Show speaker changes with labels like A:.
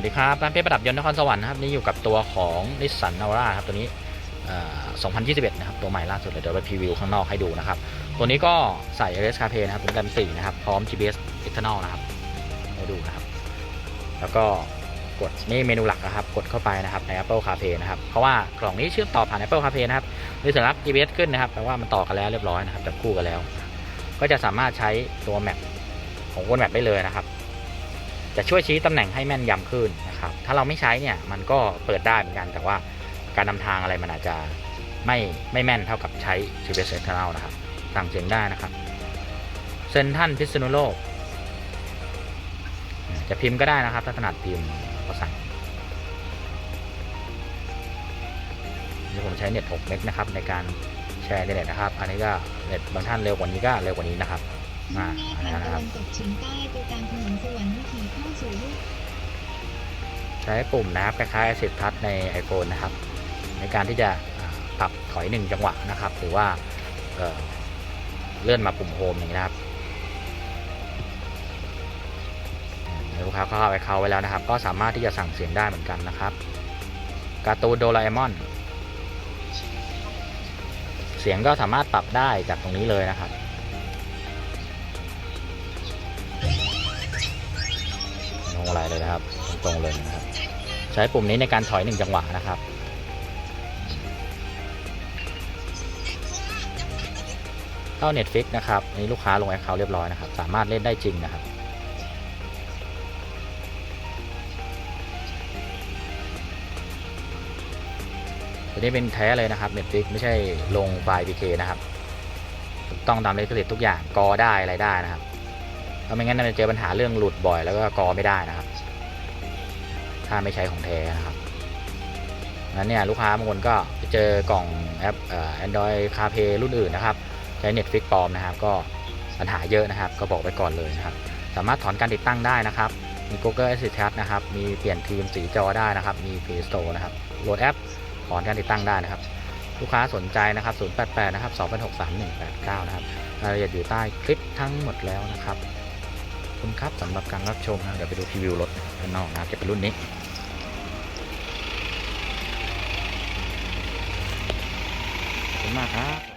A: วัสดีครับร้านเพชรประดับยนต์นครสวรรค์นะครับนี่อยู่กับตัวของนิสสันนาวาร่าครับตัวนี้ 2021 นะครับ ตัวใหม่ล่าสุดเลยเดี๋ยวไปพรีวิวข้างนอกให้ดูนะครับ ตัวนี้ก็ใส่ RS CarPlay นะครับเป็นแรม4นะครับ พร้อม GPS Eternal นะครับให้ดูนะครับ แล้วก็กดนี่เมนูหลักนะครับ กดเข้าไปนะครับใน Apple CarPlay นะครับเพราะว่ากล่องนี้เชื่อมต่อผ่าน Apple CarPlay นะครับในส่วนรับ GPS ขึ้นนะครับแปลว่ามันต่อกันแล้วเรียบร้อยนะครับจับคู่กันแล้ว ก็จะสามารถใช้ตัวแมปของ Google Map ได้เลยนะครับ จะช่วยชี้ตำแหน่งให้แม่นยำขึ้นนะครับถ้าเราไม่ใช้เนี่ยมันก็เปิดได้เหมือนกัน แต่ว่าการนำทางอะไรมันอาจจะไม่ไม่แม่นเท่ากับใช้ GPS Eternal นะครับสั่งเสียงได้นะครับเซนทันพิษณุโลก จะพิมพ์ก็ได้นะครับ ถ้าถนัดพิมพ์ก็สั่งนี่ผมใช้เน็ต6เมกนะครับในการแชร์อินเน็ตนะครับ อันนี้ก็เน็ตบางท่านเร็วกว่านี้ก็เร็วกว่านี้นะครับ อ่านนี้
B: มุ่งห
A: นะ
B: น้า
A: ค
B: ทา
A: รับ
B: งตะวันตกเฉียงใต้ไปตามถนนสวรรค์วิถีข้าสู่
A: ใช้ปุ่มนะครับคล้ายๆ Assist Touch ใน iPhone นะครับ ในการที่จะปรับถอยหนึ่งจังหวะนะครับ หรือว่าเเลื่อนมาปุ่มโฮมอย่างนี้นะครับลูกค้าเข้าไปเขาไว้แล้วนะครับ ก็สามารถที่จะสั่งเสียงได้เหมือนกันนะครับการ์ตูนโดราเอมอน เสียงก็สามารถปรับได้จากตรงนี้เลยนะครับ งอะไรเลยนะครับ ตรงเลยนะครับ ใช้ปุ่มนี้ในการถอยหนึ่งจังหวะนะครับเข้า Netflix นะครับนนี้ลูกค้าลงแอคเคาท์เรียบร้อยนะครับ สามารถเล่นได้จริงนะครับตัวนี้เป็นแท้เลยนะครับ Netflix ไม่ใช่ลงไฟล์ PK นะครับ ต้องตามเลขสิทธิ์ทุกอย่างกอได้อะไรได้นะครับ ราะไม่งั้นจะเจอปัญหาเรื่องหลุดบ่อยแล้วก็กอไม่ได้นะครับ ถ้าไม่ใช้ของแท้นะครับนั้นเนี่ยลูกค้าบางคนก็เจอกล่องแอปเอ่อ Android CarPlay รุ่นอื่นนะครับ ใช้ Netflix ปลอมนะครับ ก็ปัญหาเยอะนะครับ ก็บอกไปก่อนเลยนะครับ สามารถถอนการติดตั้งได้นะครับ มี Google Assistant นะครับ มีเปลี่ยนทีมสีจอได้นะครับ มี Play Store นะครับ โหลดแอปถอนการติดตั้งได้นะครับ ลูกค้าสนใจนะครับ 088 นะครับ 2863189 นะครับรายละเอียดอยู่ใต้คลิปทั้งหมดแล้วนะครับ คุณครับสำหรับการรับชมนะเดี๋ยวไปดูพรีวิวรถข้างนอกนะจะเป็นรุ่นนี้ขอบคุณมากครับ